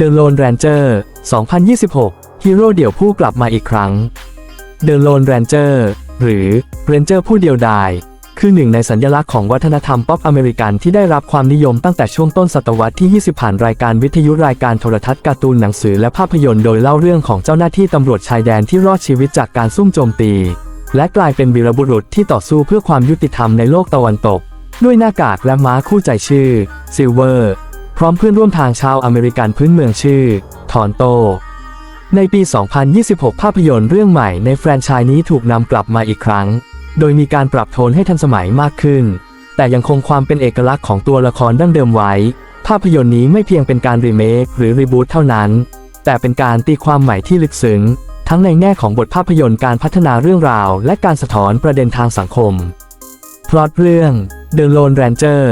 The Lone Ranger 2026 ฮีโร่เดี่ยวผู้กลับมาอีกครั้ง The Lone Ranger หรือ Ranger ผู้เดียวดาย คือหนึ่งในสัญลักษณ์ของวัฒนธรรมป๊อปอเมริกันที่ได้รับความนิยมตั้งแต่ช่วงต้นศตวรรษที่ 20 ผ่านรายการวิทยุรายการโทรทัศน์การ์ตูนหนังสือและภาพยนตร์โดยเล่าเรื่องของเจ้าหน้าที่ตำรวจชายแดนที่รอดชีวิตจากการซุ่มโจมตี และกลายเป็นวีรบุรุษที่ต่อสู้เพื่อความยุติธรรมในโลกตะวันตก ด้วยหน้ากากและม้าคู่ใจชื่อซิลเวอร์ พร้อมเพื่อนร่วมทางชาวอเมริกันพื้นเมืองชื่อ ทอนโต ในปี 2026 ภาพยนตร์เรื่องใหม่ในแฟรนไชส์นี้ถูกนำกลับมาอีกครั้ง โดยมีการปรับโทนให้ทันสมัยมากขึ้น แต่ยังคงความเป็นเอกลักษณ์ของตัวละครดั้งเดิมไว้ ภาพยนตร์นี้ไม่เพียงเป็นการรีเมคหรือรีบูตเท่านั้น แต่เป็นการตีความใหม่ที่ลึกซึ้งทั้งในแง่ของบทภาพยนตร์การพัฒนาเรื่องราว และการสะท้อนประเด็นทางสังคม พล็อตเรื่อง The Lone Ranger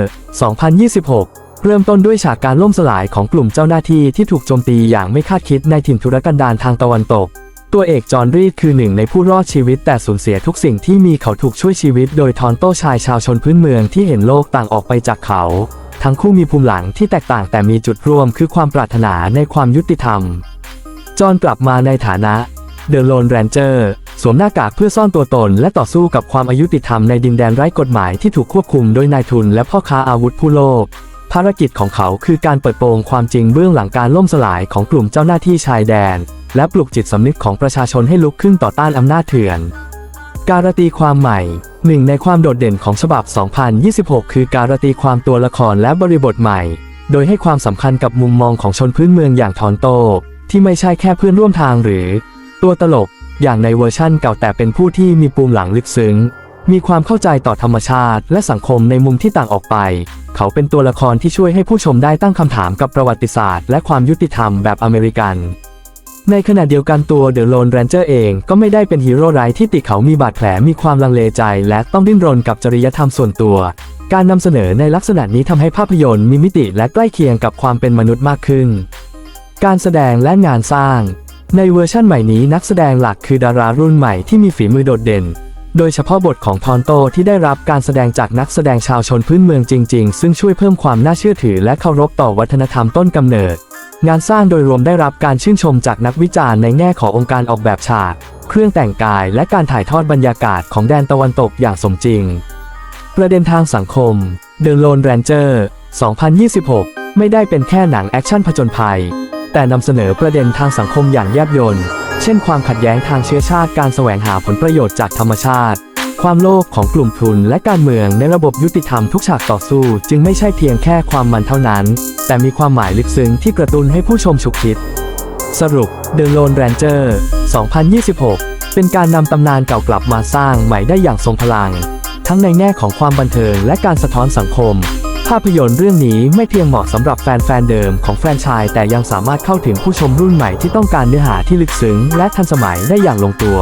2026 เริ่มต้นด้วยฉากการล่มสลายของกลุ่มเจ้าหน้าที่ที่ถูกโจมตีอย่างไม่คาดคิดในถิ่นทุรกันดารทางตะวันตก ตัวเอกจอห์นรีดคือหนึ่งในผู้รอดชีวิตแต่สูญเสียทุกสิ่งที่มีเขาถูกช่วยชีวิตโดยทอนโต้ชายชาวชนพื้นเมืองที่เห็นโลกต่างออกไปจากเขา ทั้งคู่มีภูมิหลังที่แตกต่างแต่มีจุดร่วมคือความปรารถนาในความยุติธรรม จอห์นกลับมาในฐานะ The Lone Ranger สวมหน้ากากเพื่อซ่อนตัวตน และต่อสู้กับความอายุติธรรมในดินแดนไร้กฎหมายที่ถูกควบคุมโดยนายทุนและพ่อค้าอาวุธผู้โลภ ภารกิจของเขาคือการเปิดโปงความจริงเบื้องหลังการล่มสลายของกลุ่มเจ้าหน้าที่ชายแดน และปลุกจิตสำนึกของประชาชนให้ลุกขึ้นต่อต้านอำนาจเถื่อน การตีความใหม่หนึ่งในความโดดเด่นของฉบับ 2026 คือการตีความตัวละครและบริบทใหม่ โดยให้ความสำคัญกับมุมมองของชนพื้นเมืองอย่างทอนโต ที่ไม่ใช่แค่เพื่อนร่วมทางหรือ ตัวตลก อย่างในเวอร์ชั่นเก่าแต่เป็นผู้ที่มีปูมหลังลึกซึ้ง มีความเข้าใจต่อธรรมชาติ และสังคมในมุมที่ต่างออกไป เขาเป็นตัวละครที่ช่วยให้ผู้ชมได้ตั้งคำถามกับประวัติศาสตร์และความยุติธรรมแบบอเมริกัน ในขณะเดียวกันตัวเดอะโลนแรนเจอร์เองก็ไม่ได้เป็นฮีโร่ไร้ที่ติเขามีบาดแผลมีความลังเลใจและต้องดิ้นรนกับจริยธรรมส่วนตัว การนำเสนอในลักษณะนี้ทำให้ภาพยนตร์มีมิติและใกล้เคียงกับความเป็นมนุษย์มากขึ้น การแสดงและงานสร้าง ในเวอร์ชั่นใหม่นี้นักแสดงหลักคือดารารุ่นใหม่ที่มีฝีมือโดดเด่น โดยเฉพาะบทของทอนโตที่ได้รับการแสดงจากนักแสดงชาวชนพื้นเมืองจริง ๆ ซึ่งช่วยเพิ่มความน่าเชื่อถือและเคารพต่อวัฒนธรรมต้นกำเนิด งานสร้างโดยรวมได้รับการชื่นชมจากนักวิจารณ์ในแง่ขององค์การออกแบบฉาก เครื่องแต่งกายและการถ่ายทอดบรรยากาศของแดนตะวันตกอย่างสมจริง ประเด็นทางสังคม The Lone Ranger 2026 ไม่ได้เป็นแค่หนังแอคชั่นผจญภัย แต่นำเสนอประเด็นทางสังคมอย่างแยบยลเช่นความขัดแย้งทางเชื้อชาติการแสวงหาผลประโยชน์จากธรรมชาติ ความโลภของกลุ่มทุนและการเมืองในระบบยุติธรรมทุกฉากต่อสู้ จึงไม่ใช่เพียงแค่ความมันเท่านั้น แต่มีความหมายลึกซึ้งที่กระตุ้นให้ผู้ชมฉุกคิด สรุป The Lone Ranger 2026 เป็นการนำตำนานเก่ากลับมาสร้างใหม่ได้อย่างทรงพลัง ทั้งในแง่ของความบันเทิงและการสะท้อนสังคมาพยนตร์เรื่องนี้ไม่เพียงเหมาะสำหรับแฟนๆเดิมของแฟรนไชส์แต่ยังสามารถเข้าถึงผู้ชมรุ่นใหม่ที่ต้องการเนื้อหาที่ลึกซึ้งและทันสมัยได้อย่างลงตัว